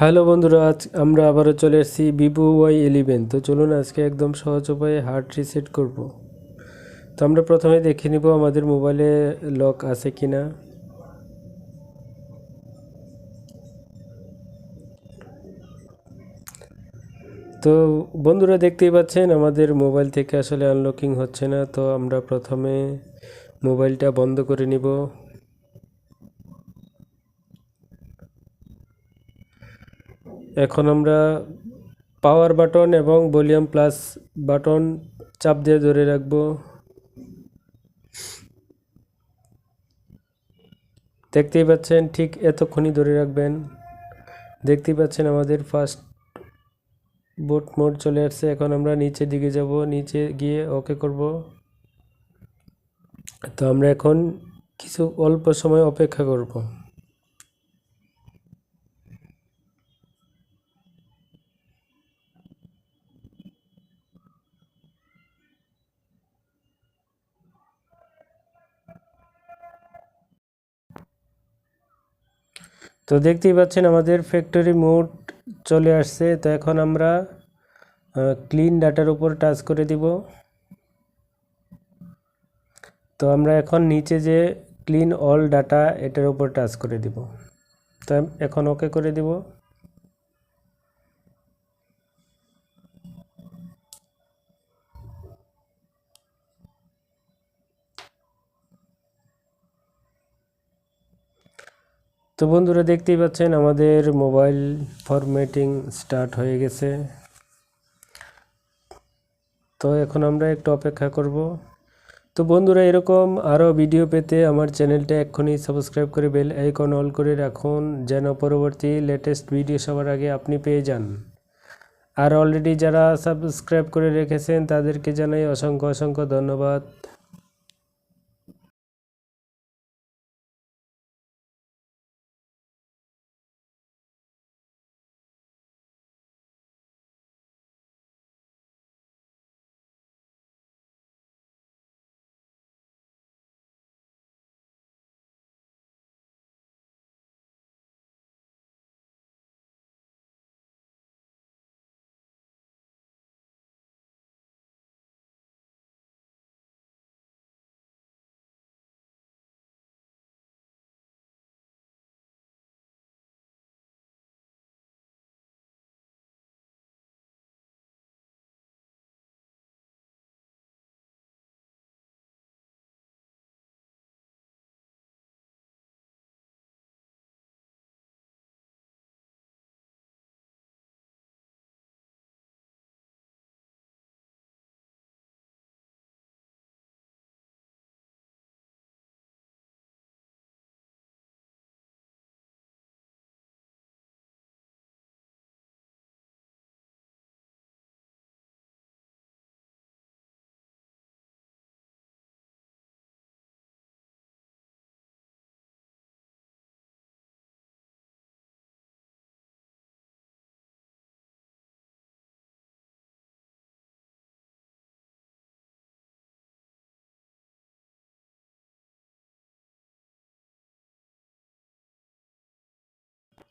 Hello বন্ধুরা, আজ আমরা আবারও চলে এসেছি ভিভো ওয়াই ইলেভেন তো চলুন আজকে একদম সহজ উপায়ে হার্ড রিসেট করব। তো আমরা প্রথমে দেখে নিব আমাদের মোবাইলে লক আছে কি না তো বন্ধুরা দেখতেই পাচ্ছেন, আমাদের মোবাইল থেকে আসলে আনলকিং হচ্ছে না। তো আমরা প্রথমে মোবাইলটা বন্ধ করে নিব। এখন আমরা পাওয়ার বাটন এবং ভলিউম প্লাস বাটন চাপ দিয়ে ধরে রাখব। দেখতেই পাচ্ছেন ঠিক এতক্ষণই ধরে রাখবেন। দেখতেই পাচ্ছেন আমাদের ফার্স্ট বোট মোড চলে আসছে। এখন আমরা নিচের দিকে যাব। নিচে গিয়ে ওকে করব। তো আমরা এখন কিছু অল্প সময় অপেক্ষা করব। তো দেখতেই পাচ্ছেন আমাদের ফ্যাক্টরি মোড চলে আসছে। তো এখন আমরা ক্লিন ডাটার উপর টাচ করে দিব। তো আমরা এখন নিচে যে ক্লিন অল ডাটা এটার উপর টাচ করে দিব। তো এখন ওকে করে দিব। তো বন্ধুরা দেখতেই পাচ্ছেন, আমাদের মোবাইল ফরম্যাটিং স্টার্ট হয়ে গেছে। তো এখন আমরা একটু অপেক্ষা করব। তো বন্ধুরা, এরকম আরও ভিডিও পেতে আমার চ্যানেলটা এক্ষুনি সাবস্ক্রাইব করে বেল আইকন অল করে রাখুন, যেন পরবর্তী লেটেস্ট ভিডিও সবার আগে আপনি পেয়ে যান। আর অলরেডি যারা সাবস্ক্রাইব করে রেখেছেন, তাদেরকে জানাই অসংখ্য অসংখ্য ধন্যবাদ।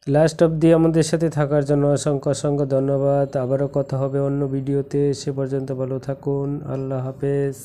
লাস্ট অবধি আমাদের সাথে থাকার জন্য অসংখ্য অসংখ্য ধন্যবাদ। আবারও কথা হবে অন্য ভিডিওতে। সে পর্যন্ত ভালো থাকুন। আল্লাহ হাফেজ।